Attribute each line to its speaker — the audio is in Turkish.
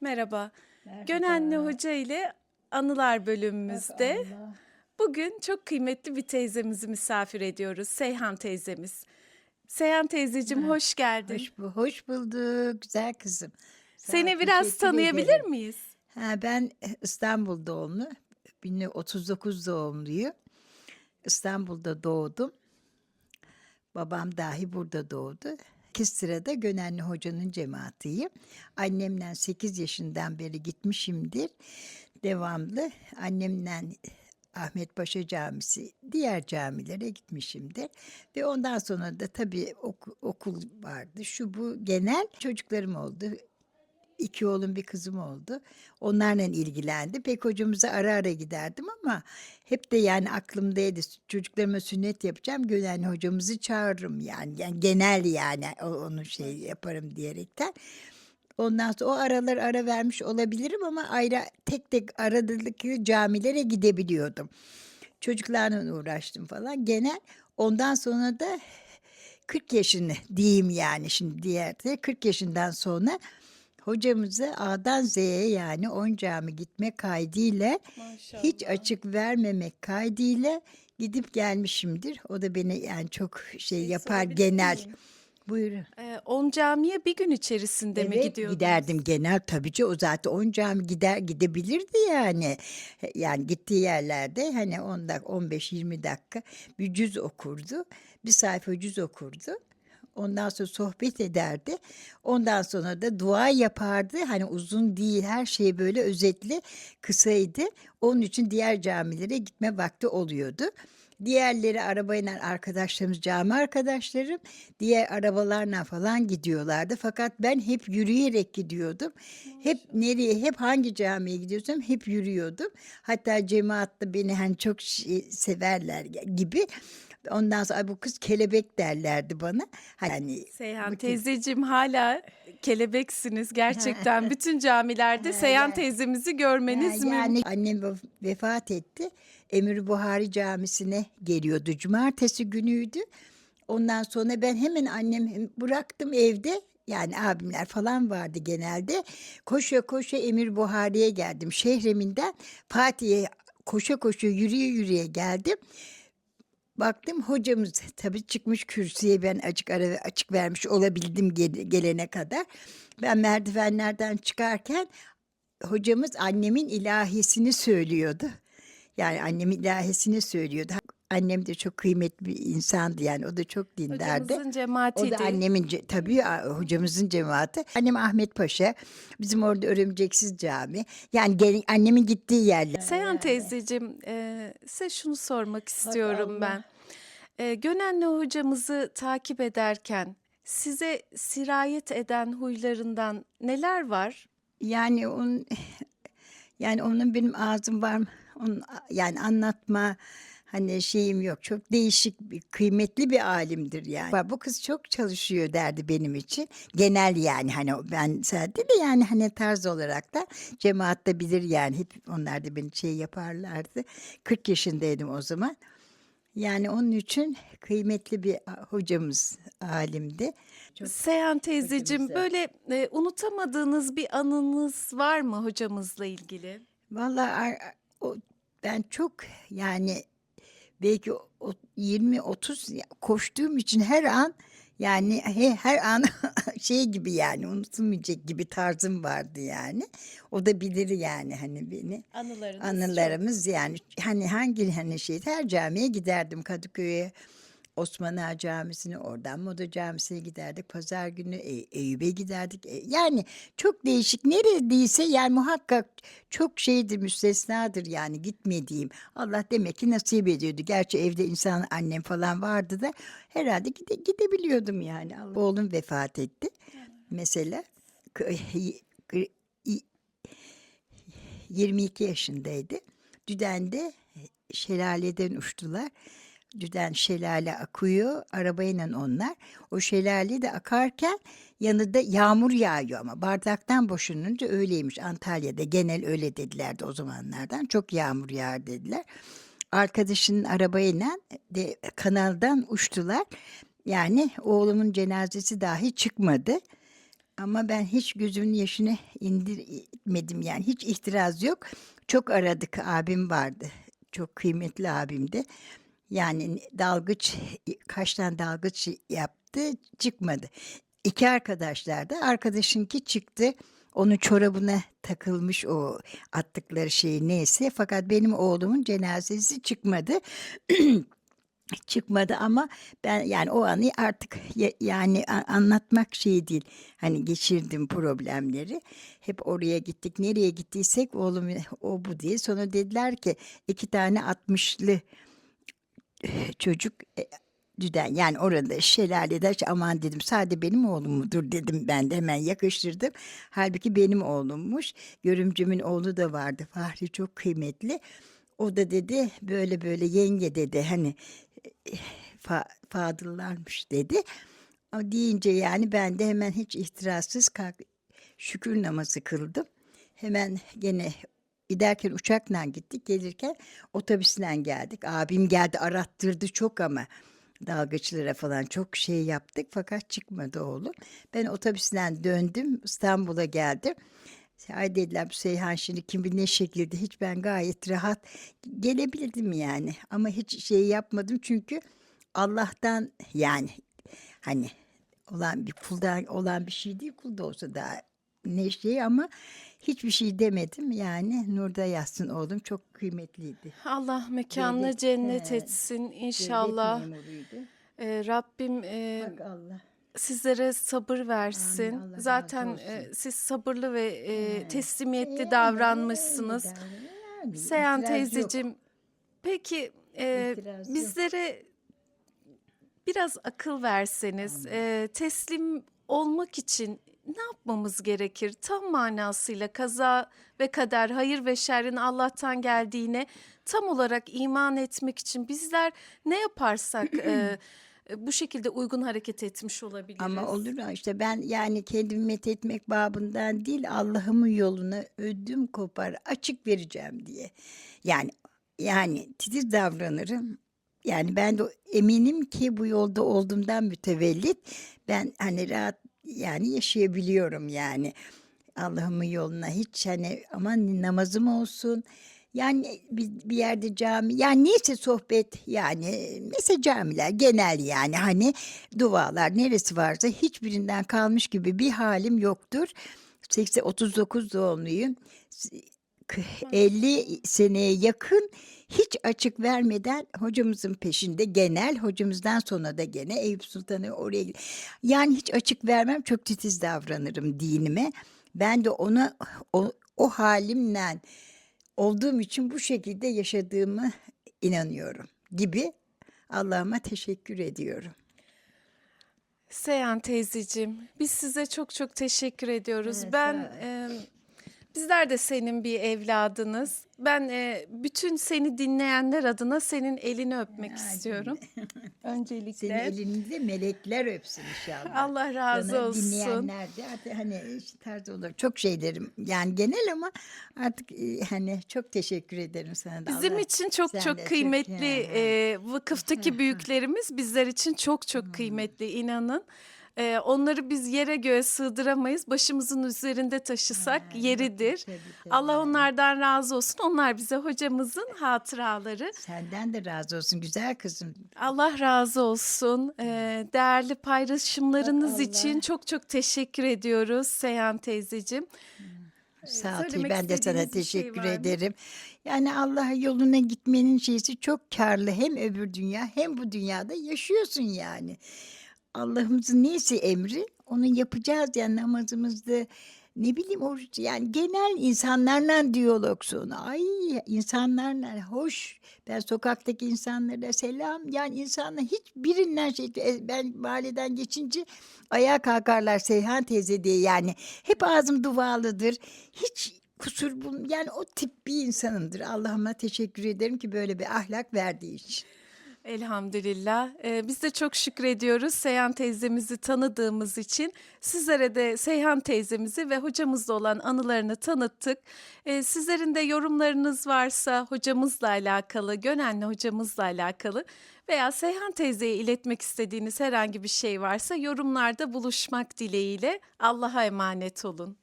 Speaker 1: Merhaba.
Speaker 2: Merhaba.
Speaker 1: Gönenli Hoca ile anılar bölümümüzde
Speaker 2: Allah.
Speaker 1: bugün çok kıymetli bir teyzemizi misafir ediyoruz. Seyhan teyzemiz. Seyhan teyzeciğim hoş geldin.
Speaker 2: Hoş, bu- hoş bulduk güzel kızım.
Speaker 1: Seni biraz
Speaker 2: teşekkür
Speaker 1: tanıyabilir
Speaker 2: ederim.
Speaker 1: miyiz?
Speaker 2: Ha, ben İstanbul doğumlu. 1939 doğumluyum. İstanbul'da doğdum. Babam dahi burada doğdu. İki sırada Gönenli Hoca'nın cemaatiyim. Annemle 8 yaşından beri gitmişimdir. Devamlı annemle Ahmet Paşa Camisi, diğer camilere gitmişimdir. Ve ondan sonra da tabii oku- okul vardı. Şu bu genel çocuklarım oldu. İki oğlum bir kızım oldu. Onlarla ilgilendi. Pek hocamıza ara ara giderdim ama hep de yani aklımdaydı. Çocuklarıma sünnet yapacağım. Gönenli hocamızı çağırırım yani. yani genel yani onu şey yaparım diyerekten. Ondan sonra o aralar ara vermiş olabilirim ama ayrı tek tek aradaki camilere gidebiliyordum. Çocuklarla uğraştım falan. Genel ondan sonra da 40 yaşını diyeyim yani şimdi diğer de 40 yaşından sonra hocamızı A'dan Z'ye yani 10 cami gitme kaydıyla
Speaker 1: Maşallah.
Speaker 2: hiç açık vermemek kaydıyla gidip gelmişimdir. O da beni yani çok şey yapar
Speaker 1: sorabilir
Speaker 2: genel.
Speaker 1: miyim?
Speaker 2: Buyurun.
Speaker 1: Ee, on camiye bir gün içerisinde mi
Speaker 2: Evet
Speaker 1: gidiyordunuz?
Speaker 2: giderdim genel tabii ki o zaten 10 cami gider gidebilirdi yani. Yani gittiği yerlerde hani 10 dakika 15-20 dakika bir cüz okurdu. Bir sayfa cüz okurdu. Ondan sonra sohbet ederdi. Ondan sonra da dua yapardı. Hani uzun değil her şey böyle özetli kısaydı. Onun için diğer camilere gitme vakti oluyordu. Diğerleri arabayla arkadaşlarımız, cami arkadaşlarım diğer arabalarla falan gidiyorlardı. Fakat ben hep yürüyerek gidiyordum. Hep nereye, hep hangi camiye gidiyorsam hep yürüyordum. Hatta cemaatle beni hani çok şey, severler gibi. Ondan sonra "Ay bu kız kelebek derlerdi bana. Hani
Speaker 1: Seyhan teyzeciğim hala kelebeksiniz gerçekten. Bütün camilerde Seyhan teyzemizi görmeniz mümkün.
Speaker 2: yani annem vef- vefat etti. Emir Buhari Camisi'ne geliyordu. Cumartesi günüydü. Ondan sonra ben hemen annem bıraktım evde. Yani abimler falan vardı genelde. Koşa koşa Emir Buhari'ye geldim. Şehreminden Fatih'e koşa koşa yürüye yürüye geldim. Baktım hocamız tabii çıkmış kürsüye ben açık ara açık vermiş olabildim gel- gelene kadar. Ben merdivenlerden çıkarken hocamız annemin ilahisini söylüyordu. Yani annemin ilahisini söylüyordu. Annem de çok kıymetli bir insandı yani o da çok dindardı.
Speaker 1: Hocamızın
Speaker 2: O
Speaker 1: cemaatiydi.
Speaker 2: da annemin tabii hocamızın cemaati. Annem Ahmet Paşa. Bizim orada Örümceksiz Cami. Yani gel- annemin gittiği yerler.
Speaker 1: Seyhan teyzeciğim, e, size şunu sormak istiyorum ben. E, Gönenli hocamızı takip ederken size sirayet eden huylarından neler var?
Speaker 2: Yani onun yani onun benim ağzım var mı? Onun a- yani anlatma hani şeyim yok. Çok değişik bir kıymetli bir alimdir yani. Bu kız çok çalışıyor derdi benim için. Genel yani hani ben sadece de yani hani tarz olarak da cemaatte bilir yani hep onlar da beni şey yaparlardı. 40 yaşındaydım o zaman. Yani onun için kıymetli bir hocamız, alimdi. Çok
Speaker 1: Seyhan teyzeciğim,
Speaker 2: hocamıza.
Speaker 1: böyle e, unutamadığınız bir anınız var mı hocamızla ilgili?
Speaker 2: O, ben çok yani belki o 20-30 ya- koştuğum için her an yani he- her an şey gibi yani unutulmayacak gibi tarzım vardı yani. O da bilir yani hani beni.
Speaker 1: Anılarınız
Speaker 2: Anılarımız yani hani hangi hani şey her camiye giderdim Kadıköy'e. Osman Ağa Camisi'ne oradan Moda Camisi'ne giderdik. Pazar günü E- Eyüp'e giderdik. E, Yani çok değişik. Neredeyse yani muhakkak çok şeydir müstesnadır yani gitmediğim. Allah demek ki nasip ediyordu. Gerçi evde insan annem falan vardı da herhalde gide, gidebiliyordum yani. Allah- Oğlum vefat etti mesela. K- y- y- 22 yaşındaydı. Düden'de şelaleden uçtular. Düden şelale akıyor arabayla onlar. O şelale de akarken yanında yağmur yağıyor ama bardaktan boşanınca öyleymiş Antalya'da genel öyle dedilerdi o zamanlardan. Çok yağmur yağar dediler. Arkadaşının arabayla de kanaldan uçtular. Yani oğlumun cenazesi dahi çıkmadı. Ama ben hiç gözümün yaşını indirmedim yani hiç itiraz yok. Çok aradık abim vardı. Çok kıymetli abimdi. Yani dalgıç kaç tane dalgıç yaptı çıkmadı. İki arkadaşlar da arkadaşınki çıktı. Onun çorabına takılmış o attıkları şey neyse. Fakat benim oğlumun cenazesi çıkmadı. çıkmadı ama ben yani o anı artık ya- yani anlatmak şey değil. Hani geçirdim problemleri. Hep oraya gittik. Nereye gittiysek oğlum o bu diye. Sonra dediler ki iki tane 60'lı çocuk e, düden yani orada şelalede aman dedim sadece benim oğlum mudur dedim ben de hemen yakıştırdım. Halbuki benim oğlummuş. Görümcümün oğlu da vardı. Fahri çok kıymetli. O da dedi böyle böyle yenge dedi hani e, fa, fadıllarmış dedi. O deyince yani ben de hemen hiç itirazsız kalk, şükür namazı kıldım. Hemen gene giderken uçakla gittik gelirken otobüsle geldik. Abim geldi arattırdı çok ama dalgıçlara falan çok şey yaptık fakat çıkmadı oğlum. Ben otobüsle döndüm İstanbul'a geldim. Ay dediler bu Seyhan şimdi kim bilir ne şekilde hiç ben gayet rahat gelebilirdim yani. Ama hiç şey yapmadım çünkü Allah'tan yani hani olan bir kuldan olan bir şey değil kulda olsa da ne şey ama hiçbir şey demedim yani Nurda yazsın oğlum çok kıymetliydi.
Speaker 1: Allah mekanını
Speaker 2: Devlet-
Speaker 1: cennet
Speaker 2: he,
Speaker 1: etsin inşallah. Ee, Rabbim e,
Speaker 2: Bak Allah.
Speaker 1: sizlere sabır versin.
Speaker 2: Allah razı
Speaker 1: Zaten e, siz sabırlı ve e, teslimiyetli
Speaker 2: Yani,
Speaker 1: davranmışsınız.
Speaker 2: öyle yani,
Speaker 1: Seyhan
Speaker 2: itiraz yok.
Speaker 1: teyzeciğim, peki e,
Speaker 2: İtiraz yok.
Speaker 1: bizlere biraz akıl verseniz, e, teslim olmak için ne yapmamız gerekir? Tam manasıyla kaza ve kader, hayır ve şerrin Allah'tan geldiğine tam olarak iman etmek için bizler ne yaparsak e, bu şekilde uygun hareket etmiş olabiliriz.
Speaker 2: Ama olur mu? işte ben yani kendimi methetmek babından değil Allah'ımın yoluna ödüm kopar açık vereceğim diye. Yani yani titiz davranırım. Yani ben de eminim ki bu yolda olduğumdan mütevellit ben hani rahat yani yaşayabiliyorum yani. Allah'ımın yoluna hiç hani aman namazım olsun. Yani bir, bir yerde cami yani neyse sohbet yani mesela camiler genel yani hani dualar neresi varsa hiçbirinden kalmış gibi bir halim yoktur. 80 39 doğumluyum. S- k- 50 seneye yakın hiç açık vermeden hocamızın peşinde genel hocamızdan sonra da gene Eyüp Sultan'ı oraya yani hiç açık vermem çok titiz davranırım dinime. Ben de ona o, o halimle olduğum için bu şekilde yaşadığımı inanıyorum gibi Allah'ıma teşekkür ediyorum.
Speaker 1: Seyhan teyzeciğim, biz size çok çok teşekkür ediyoruz.
Speaker 2: Evet,
Speaker 1: ben e, bizler de senin bir evladınız. Ben e, bütün seni dinleyenler adına senin elini öpmek istiyorum. Öncelikle.
Speaker 2: Senin elinde melekler öpsün inşallah.
Speaker 1: Allah razı
Speaker 2: Sana
Speaker 1: olsun.
Speaker 2: Dinleyenler de artık hani işte tarzı olur. Çok şeylerim yani genel ama artık e, hani çok teşekkür ederim sana da.
Speaker 1: Bizim
Speaker 2: Allah-
Speaker 1: için çok
Speaker 2: sen de
Speaker 1: çok kıymetli
Speaker 2: ha.
Speaker 1: e, vakıftaki büyüklerimiz bizler için çok çok kıymetli inanın. E, onları biz yere göğe sığdıramayız. Başımızın üzerinde taşısak
Speaker 2: Ha,
Speaker 1: yeridir.
Speaker 2: tabii, tabii.
Speaker 1: Allah onlardan razı olsun. Onlar bize hocamızın hatıraları.
Speaker 2: Senden de razı olsun güzel kızım.
Speaker 1: Allah razı olsun. Ee, değerli paylaşımlarınız
Speaker 2: Bak
Speaker 1: için
Speaker 2: Allah.
Speaker 1: çok çok teşekkür ediyoruz Seyhan teyzeciğim.
Speaker 2: Sağ ol
Speaker 1: söylemek
Speaker 2: ben de sana
Speaker 1: istediğiniz bir şey
Speaker 2: teşekkür
Speaker 1: var mı?
Speaker 2: ederim. Yani Allah yoluna gitmenin şeysi çok karlı. Hem öbür dünya hem bu dünyada yaşıyorsun yani. Allah'ımızın neyse emri onu yapacağız yani namazımızda ne bileyim oruç yani genel insanlarla diyalogsun. Ay insanlarla hoş. Ben sokaktaki insanlara selam yani insanla hiçbirinden şey e, ben mahalleden geçince ayağa kalkarlar Seyhan teyze diye yani hep ağzım dualıdır. Hiç kusur bul yani o tip bir insanımdır. Allah'ıma teşekkür ederim ki böyle bir ahlak verdiği için.
Speaker 1: Elhamdülillah. Ee, biz de çok şükrediyoruz Seyhan teyzemizi tanıdığımız için. Sizlere de Seyhan teyzemizi ve hocamızla olan anılarını tanıttık. Ee, sizlerin de yorumlarınız varsa hocamızla alakalı, Gönenli hocamızla alakalı veya Seyhan teyzeye iletmek istediğiniz herhangi bir şey varsa yorumlarda buluşmak dileğiyle Allah'a emanet olun.